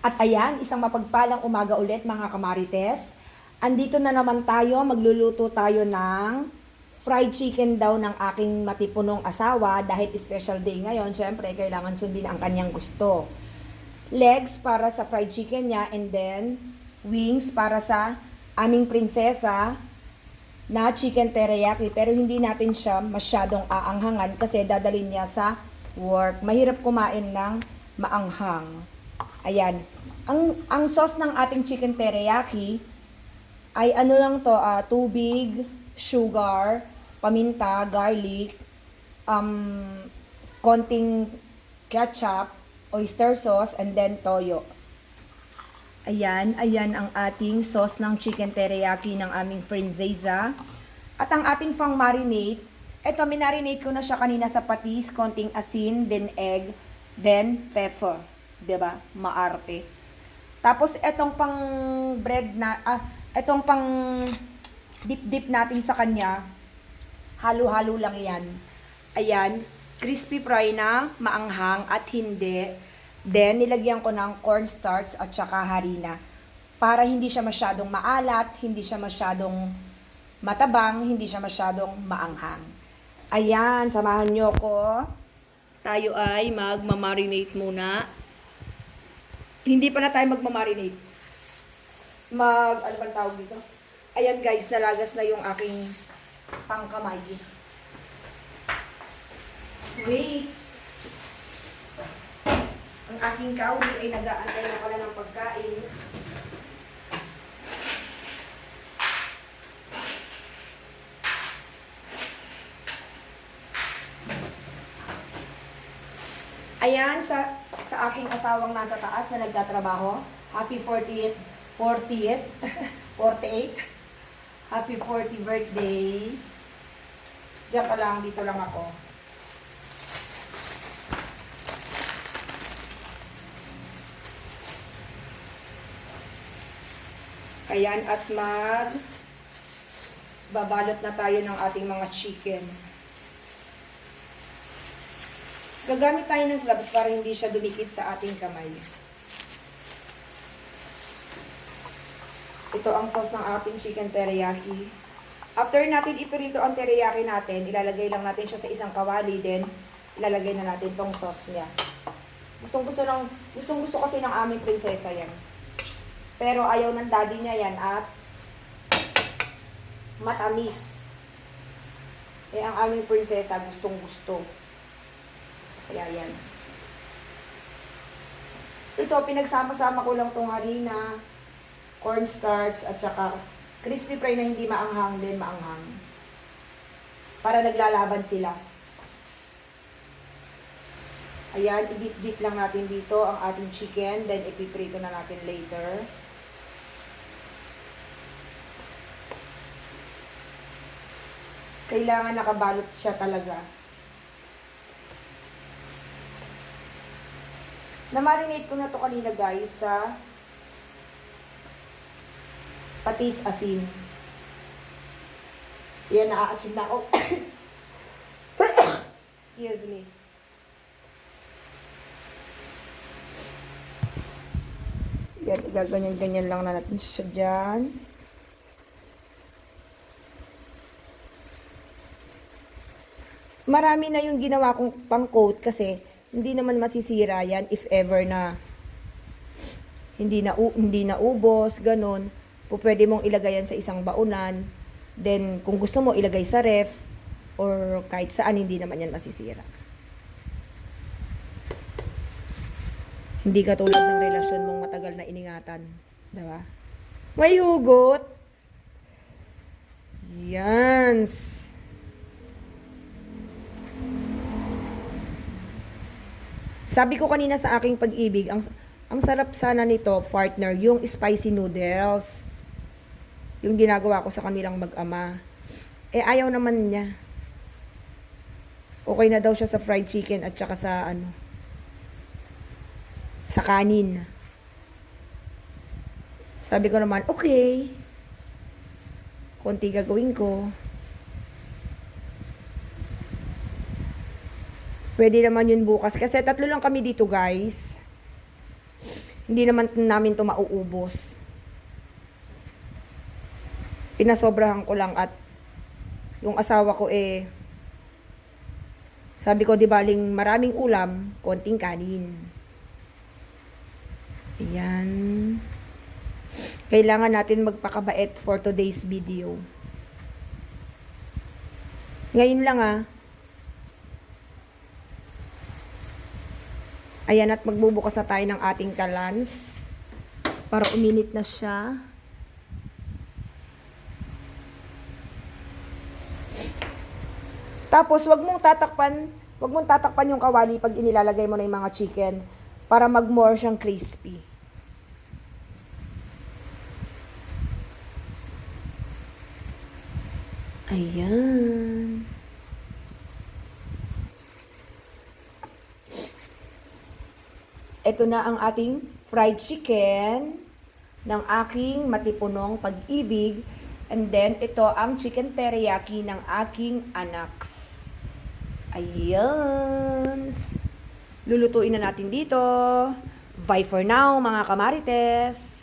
At ayan, isang mapagpalang umaga ulit mga kamarites. Andito na naman tayo, magluluto tayo ng fried chicken daw ng aking matipunong asawa dahil special day ngayon. Siyempre, kailangan sundin ang kanyang gusto. Legs para sa fried chicken niya and then wings para sa aming prinsesa na chicken teriyaki pero hindi natin siya masyadong aanghangan kasi dadalhin niya sa work. Mahirap kumain ng maanghang. Ayan. Ang ang sauce ng ating chicken teriyaki ay ano lang to, ah, tubig, sugar, paminta, garlic, um, konting ketchup, oyster sauce, and then toyo. Ayan, ayan ang ating sauce ng chicken teriyaki ng aming friend Zeza. At ang ating pang marinate, eto minarinate ko na siya kanina sa patis, konting asin, then egg, then pepper. Ba? Maarte. Tapos etong pang bread na, ah, etong pang dip-dip natin sa kanya, halo-halo lang yan. Ayan, crispy fry na, maanghang at hindi. Then, nilagyan ko ng cornstarch at saka harina. Para hindi siya masyadong maalat, hindi siya masyadong matabang, hindi siya masyadong maanghang. Ayan, samahan nyo ko. Tayo ay magmamarinate muna. Hindi pa na tayo magmamarinate. Mag, ano bang tawag dito? Ayan guys, nalagas na yung aking pangkamay. Wait. Ang aking kawi ay nag-aantay na pala ng pagkain. Ayan, sa, sa aking asawang nasa taas na nagtatrabaho. Happy 40th, 40th, 48. Happy 40 birthday. Diyan ka lang, dito lang ako. Ayan, at mag babalot na tayo ng ating mga chicken. Gagamit tayo ng gloves para hindi siya dumikit sa ating kamay. Ito ang sauce ng ating chicken teriyaki. After natin ipirito ang teriyaki natin, ilalagay lang natin siya sa isang kawali, then ilalagay na natin tong sauce niya. Gustong gusto ng, gustong gusto kasi ng aming prinsesa yan. Pero ayaw ng daddy niya yan at matamis. Eh, ang aming prinsesa gustong gusto. Kaya yan. Ito, pinagsama-sama ko lang tong harina, cornstarch, at saka crispy fry na hindi maanghang din maanghang. Para naglalaban sila. Ayan, i-dip-dip lang natin dito ang ating chicken, then ipiprito na natin later. Kailangan nakabalot siya talaga. Na-marinate ko na to kanina guys sa patis asin. Yan, na-achieve na ako. Excuse me. Yan, gaganyan-ganyan lang na natin siya dyan. Marami na yung ginawa kong pang-coat kasi hindi naman masisira yan if ever na hindi na hindi na ubos, ganun. Po pwede mong ilagay yan sa isang baunan. Then kung gusto mo ilagay sa ref or kahit saan hindi naman yan masisira. Hindi katulad ng relasyon mong matagal na iningatan, 'di ba? May hugot. Yan. Sabi ko kanina sa aking pag-ibig, ang ang sarap sana nito, partner, yung spicy noodles. Yung ginagawa ko sa kanilang mag-ama. Eh, ayaw naman niya. Okay na daw siya sa fried chicken at saka sa ano, sa kanin. Sabi ko naman, okay. Konti gagawin ko. Pwede naman yun bukas. Kasi tatlo lang kami dito, guys. Hindi naman namin to mauubos. Pinasobrahan ko lang at yung asawa ko eh sabi ko di baling maraming ulam, konting kanin. Ayan. Kailangan natin magpakabait for today's video. Ngayon lang ah. Ayan at magbubukas na tayo ng ating kalans para uminit na siya. Tapos wag mong tatakpan, wag mong tatakpan yung kawali pag inilalagay mo na yung mga chicken para mag-more siyang crispy. Ayan. Ito na ang ating fried chicken ng aking matipunong pag-ibig. And then, ito ang chicken teriyaki ng aking anaks. Ayan. Lulutuin na natin dito. Bye for now, mga kamarites.